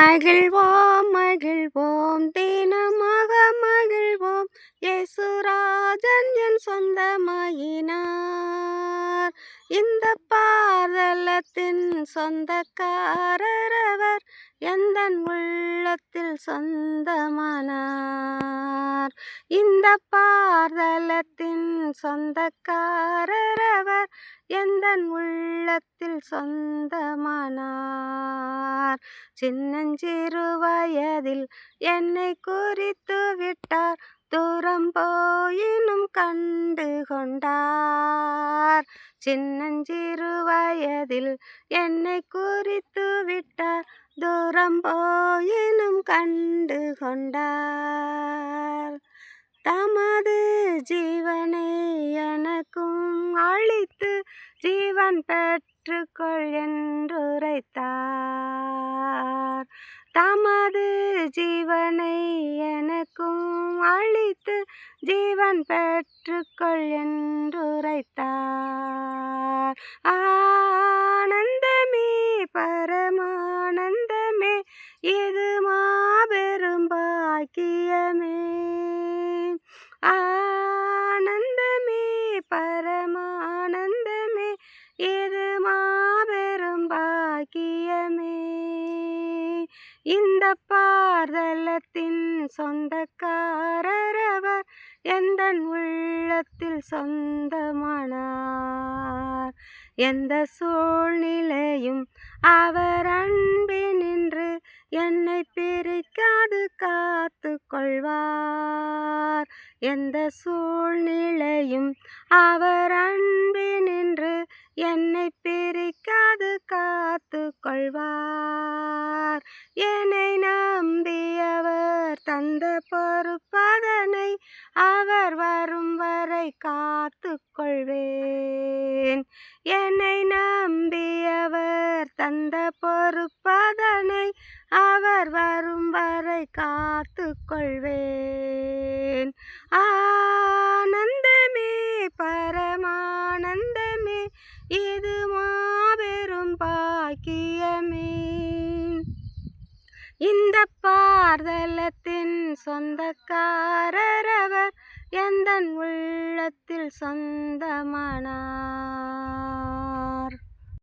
மகிழ்வோம் மகிழ்வோம் தினமாக மகிழ்வோம். இயேசுராஜன் என் சொந்தமாயினார். இந்த பாதலத்தின் சொந்தக்காரர் அவர் எந்தன் உள்ளத்தில் சொந்தமானார். இந்த பாதலத்தின் சொந்தக்காரர் அவர் எந்தன் உள்ளத்தில் சொந்தமானார். சின்னஞ்சிறு வயதில் என்னை குறித்து விட்டார். தூரம் போயினும் கண்டு கொண்டார். சின்னஞ்சிறு வயதில் என்னை குறித்து விட்டார். தூரம் போயினும் கண்டு கொண்டார். தமது ஜீவனை ஜீவன் பெற்றுக்கொள் என்றுரைத்தார். தமது ஜீவனை எனக்கும் அளித்து ஜீவன் பெற்றுக்கொள் என்றுரைத்தார். ஆனந்தமே பரமானந்தமே இது மாபெரும் பாக்கியமே. இந்த பார்தலத்தின் சொந்தக்காரரவர் எந்த உள்ளத்தில் சொந்தமானார்? எந்த சூழ்நிலையும் அவர் அன்பினின்று என்னை பிரிக்காது காத்து கொள்வார். எந்த சூழ்நிலையும் அவர் அன்பினின்று என்னை காது காத்து கொள்வார் என்னை நம்பியவர் தந்த பொறுப்பதனை அவர் வரும் வரை காத்து கொள்வேன் என்னை நம்பியவர் தந்த பொறுப்பதனை அவர் வரும் வரை காத்து கொள்வேன் ஆ பாக்கியமே இந்த பார்தலத்தின் சொந்தக்காரரவர் அவர் எந்தன் உள்ளத்தில் சொந்தமானார்?